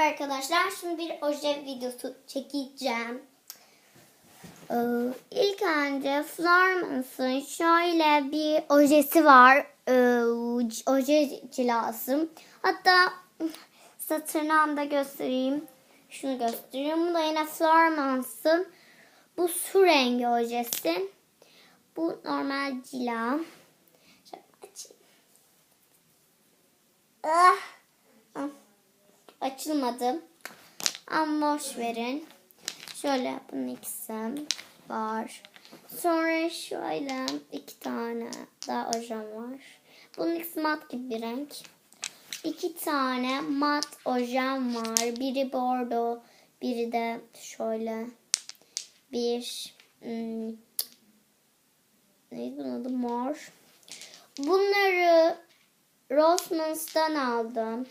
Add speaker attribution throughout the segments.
Speaker 1: Merhaba arkadaşlar. Şimdi bir oje videosu çekeceğim. Ee, ilk önce Florence'ın şöyle bir ojesi var. Ee, oje Hatta satırından da göstereyim. Şunu göstereyim. Bu da yine Florence'ın bu su rengi ojesi. Bu normal cila. Şöyle açayım. Ah. Açılmadım. Ama boş verin. Şöyle bunun ikisi var. Sonra şöyle iki tane daha ojem var. Bunun ikisi mat gibi bir renk. İki tane mat ojem var. Biri bordo, biri de şöyle bir hmm, neydi bunun adı mor. Bunları Rossmanns'tan aldım.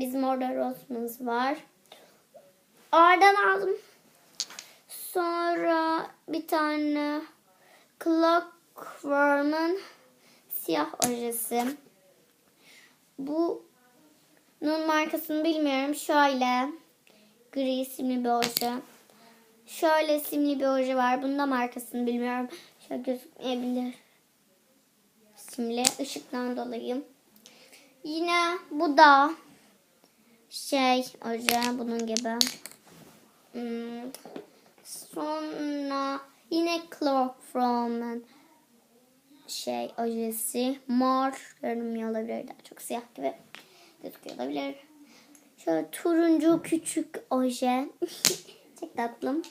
Speaker 1: Bizim orada Rossmann's var. Oradan aldım. Sonra bir tane Clockworm'ın siyah ojesi. Bunun markasını bilmiyorum. Şöyle gri isimli bir oje. Şöyle isimli bir oje var. Bunun da markasını bilmiyorum. Şöyle gözükmeyebilir. İsimli ışıktan dolayı. Yine bu da şey hocam bunun gibi. Hmm. Sonra yine Clark From'un şey ojesi mor görünmüyor olabilir. Daha çok siyah gibi gözüküyor olabilir. Şöyle turuncu küçük oje. Çok tatlım.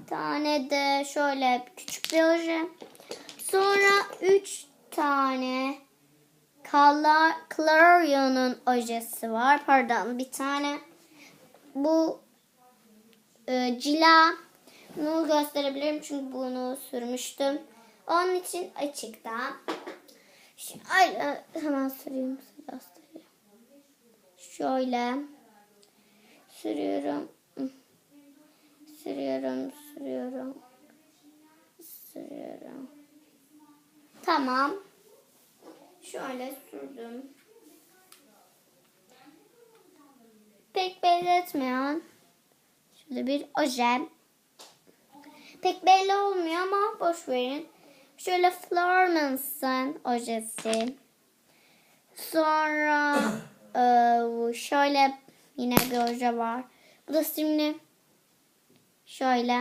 Speaker 1: Bir tane de şöyle küçük bir oje. Sonra üç tane Clarion'un ojesi var. Pardon bir tane. Bu e, cila bunu gösterebilirim çünkü bunu sürmüştüm. Onun için açıkta. Şimdi e, hemen süreyim size göstereyim. Şöyle sürüyorum. Sürüyorum, sürüyorum. Sürüyorum. Tamam şöyle sürdüm. Pek belli etmeyen şöyle bir oje. Pek belli olmuyor ama boş verin. Şöyle Florence'ın ojesi. Sonra e, şöyle yine bir oje var. Bu da simli. Şöyle.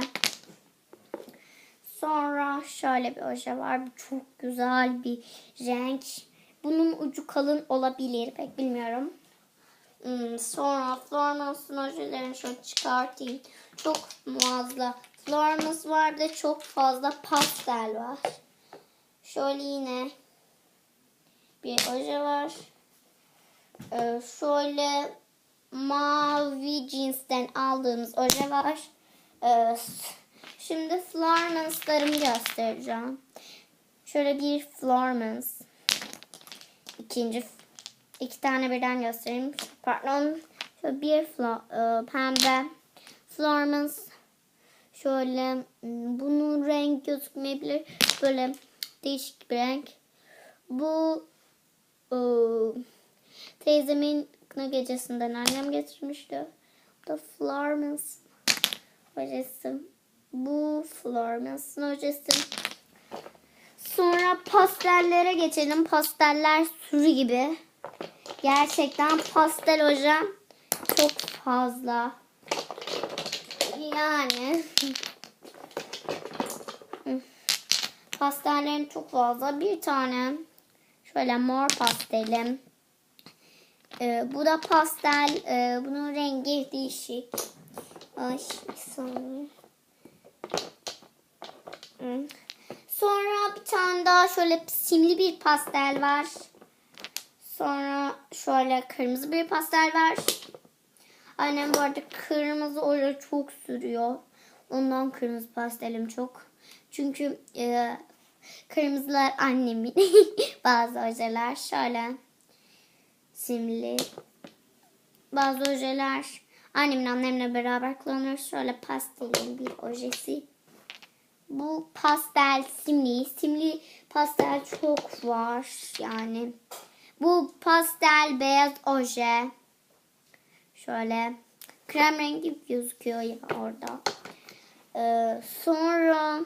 Speaker 1: Sonra şöyle bir oje var. Çok güzel bir renk. Bunun ucu kalın olabilir. Pek bilmiyorum. Hmm, sonra Flormans nojelerini şöyle çıkartayım. Çok fazla Florence var da çok fazla pastel var. Şöyle yine bir oje var. Ee, şöyle mavi cinsten aldığımız oje var. Ee, şimdi Flormans'larımı göstereceğim. Şöyle bir Florence ikinci iki tane birden göstereyim. Pardon. Şöyle bir flo, e, pembe. Florence şöyle hmm, bunun renk gözükmeyebilir. Böyle değişik bir renk. Bu e, teyzemin kına gecesinden annem getirmişti. Bu da Florence hocası. Bu Flormans'ın hocası. Sonra pastellere geçelim. Pasteller sürü gibi. Gerçekten pastel hocam çok fazla. Yani pastellerim çok fazla. Bir tane şöyle mor pastelim. Ee, bu da pastel. Ee, bunun rengi değişik. Ay saniye bir tane daha şöyle simli bir pastel var. Sonra şöyle kırmızı bir pastel var. Annem bu arada kırmızı oya çok sürüyor. Ondan kırmızı pastelim çok. Çünkü e, kırmızılar annemin bazı ojeler şöyle simli. Bazı ojeler annemin annemle beraber kullanıyoruz. Şöyle pastelin bir ojesi. Bu pastel simli. Simli pastel çok var yani. Bu pastel beyaz oje. Şöyle krem rengi gözüküyor ya orada. Ee, sonra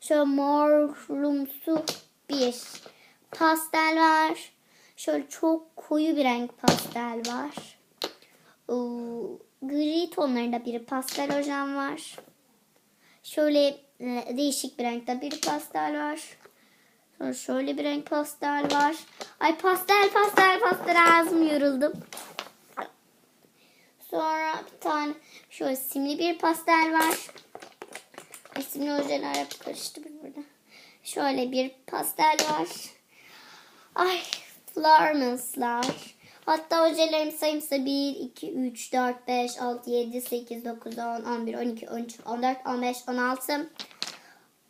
Speaker 1: şöyle morumsu bir pastel var. Şöyle çok koyu bir renk pastel var. Ee, gri tonlarında bir pastel ojem var. Şöyle ee, değişik bir renkte bir pastel var. Sonra şöyle bir renk pastel var. Ay pastel pastel pastel ağzım yoruldum. Sonra bir tane şöyle simli bir pastel var. Simli orijinal Arap karıştı bir burada. Şöyle bir pastel var. Ay Florence'lar. Hatta hocalarım sayımsa 1, 2, 3, 4, 5, 6, 7, 8, 9, 10, 11, 12, 13, 14, 15, 16,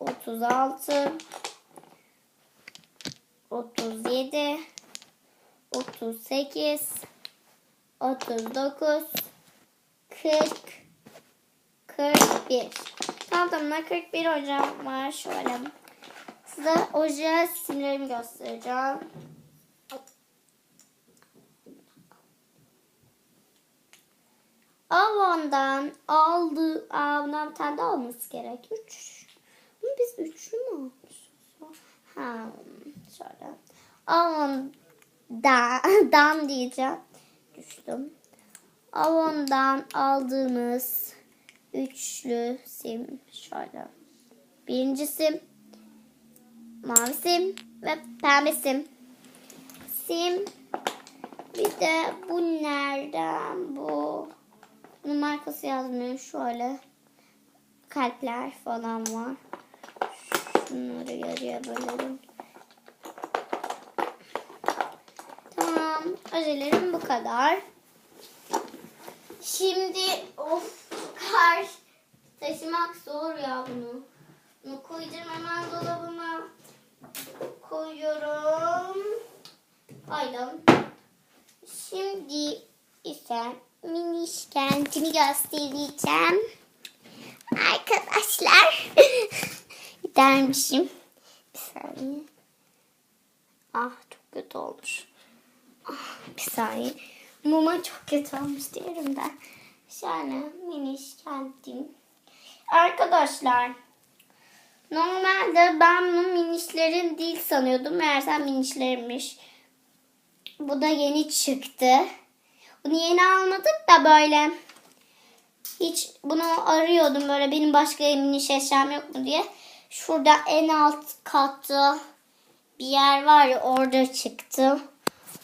Speaker 1: 36 37 38 39 40 41 Tahtamda 41 hocam var şöyle. Size oje simlerimi göstereceğim. Avon'dan aldı. Avon'dan bir tane de olması gerek. 3 ama biz üçlü mü almışız? Ha, şöyle. Avon da, dan diyeceğim. Düştüm. Avon'dan aldığımız üçlü sim şöyle. Birinci sim, mavi sim ve pembe sim. Sim bir de bu nereden bu? numarası yazmıyor. Şöyle kalpler falan var. Bunları yarıya bölelim. Tamam. Özelerim bu kadar. Şimdi of kar taşımak zor ya bunu. Bunu koyacağım hemen dolabıma. Koyuyorum. Koydum. Şimdi ise mini kentimi göstereceğim. Arkadaşlar dermişim. Bir saniye. Ah çok kötü olmuş. Ah, bir saniye. Mama çok kötü olmuş diyorum da. Şöyle miniş geldim. Arkadaşlar. Normalde ben bunu minişlerin değil sanıyordum. Meğersem minişlermiş. Bu da yeni çıktı. Bunu yeni almadık da böyle. Hiç bunu arıyordum böyle benim başka miniş eşyam yok mu diye. Şurada en alt katta bir yer var ya orada çıktım.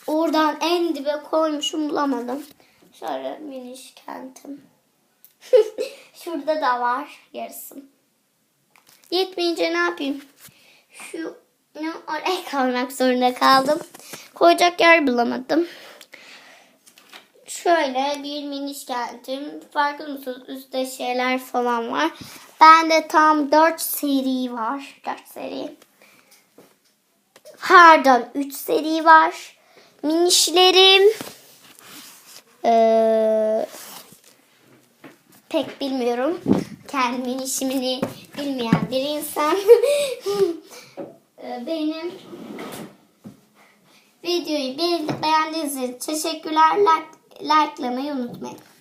Speaker 1: Oradan en dibe koymuşum bulamadım. Şöyle miniş kentim. Şurada da var yarısım. Yetmeyince ne yapayım? Şu ne oraya kalmak zorunda kaldım. Koyacak yer bulamadım. Şöyle bir miniş kentim. Farklı mısınız? Üstte şeyler falan var. Ben de tam 4 seri var. 4 seri. Pardon 3 seri var. Minişlerim ee, pek bilmiyorum. Kendi minişimini bilmeyen bir insan. Benim videoyu beğendiğiniz için teşekkürler. Like, likelamayı unutmayın.